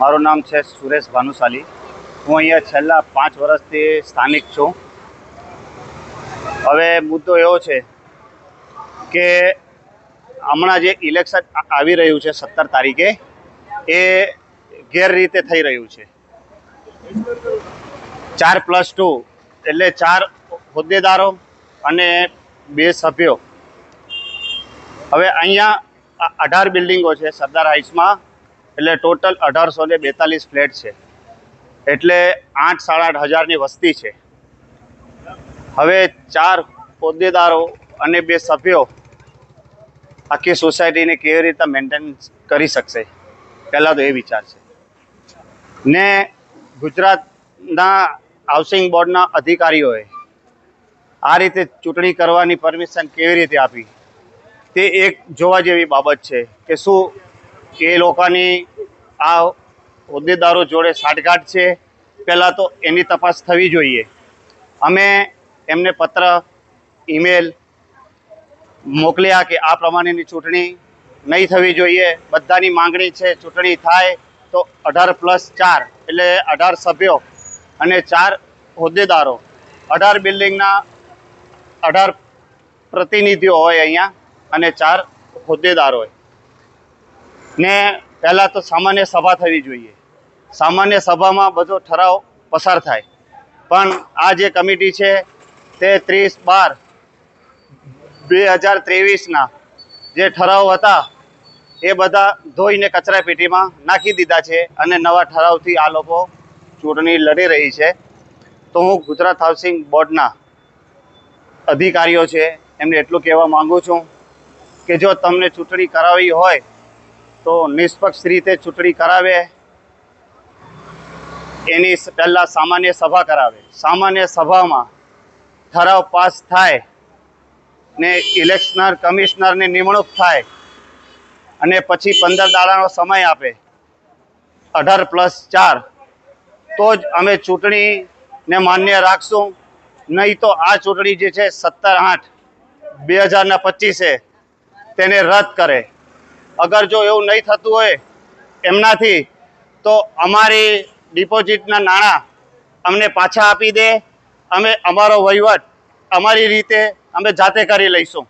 મારું નામ છે સુરેશ ભાનુશાલી. હું અહીંયા છેલ્લા પાંચ વર્ષથી સ્થાનિક છું. હવે મુદ્દો એવો છે કે હમણાં જે ઇલેક્શન આવી રહ્યું છે સત્તર તારીખે, એ ગેરરીતે થઈ રહ્યું છે. ચાર પ્લસ ટુ એટલે ચાર હોદ્દેદારો અને બે સભ્યો. હવે અહીંયા અઢાર બિલ્ડિંગો છે સરદાર હાઇટ્સમાં. એટલે ટોટલ અઢારસો ને બેતાલીસ ફ્લેટ છે. એટલે આઠ સાડા આઠ હજારની વસ્તી છે. હવે ચાર હોદ્દેદારો અને બે સભ્યો આખી સોસાયટીને કેવી રીતે મેન્ટેન કરી શકશે? પહેલાં તો એ વિચાર છે. ને ગુજરાતના હાઉસિંગ બોર્ડના અધિકારીઓએ આ રીતે ચૂંટણી કરવાની પરમિશન કેવી રીતે આપી? તે એક જોવા જેવી બાબત છે કે શું એ લોકોની આ હોદ્દેદારો જોડે સાઠગાંઠ છે, પહેલાં તો એની તપાસ થવી જોઈએ. અમે એમને પત્ર, ઈમેલ મોકલ્યા કે આ પ્રમાણેની ચૂંટણી નહીં થવી જોઈએ, બધાની માંગણી છે, ચૂંટણી થાય તો અઢાર પ્લસ ચાર એટલે અઢાર સભ્યો અને ચાર હોદ્દેદારો. અઢાર બિલ્ડિંગના અઢાર પ્રતિનિધિઓ હોય અહીંયા અને ચાર હોદ્દેદાર હોય. ને પહેલાં તો સામાન્ય સભા થવી જોઈએ. સામાન્ય સભામાં બધો ઠરાવ પસાર થાય. પણ આ જે કમિટી છે તે ત્રીસ બાર બે હજાર ત્રેવીસના જે ઠરાવ હતા, એ બધા ધોઈને કચરા પેટીમાં નાખી દીધા છે અને નવા ઠરાવથી આ લોકો ચૂંટણી લડી રહી છે. તો હું ગુજરાત હાઉસિંગ બોર્ડના અધિકારીઓ છે, એમને એટલું કહેવા માગું છું કે જો તમને ચૂંટણી કરાવી હોય તો નિષ્પક્ષ રીતે ચૂંટણી કરાવે. એની પહેલાં સામાન્ય સભા કરાવે. સામાન્ય સભામાં ઠરાવ પાસ થાય ને ઇલેક્શનર, કમિશનરની નિમણૂક થાય અને પછી પંદર દાડાનો સમય આપે. અઢાર પ્લસ ચાર. તો જ અમે ચૂંટણીને માન્ય રાખશું. નહીં તો આ ચૂંટણી જે છે, સત્તર આઠ, બે હજારના પચીસે, તેને રદ કરે. અગર જો એવું નહીં થતું હોય એમનાથી, તો અમારી ડિપોઝિટના નાણાં અમને પાછા આપી દે. અમે, અમારો વહીવટ અમારી રીતે અમે જાતે કરી લઈશું.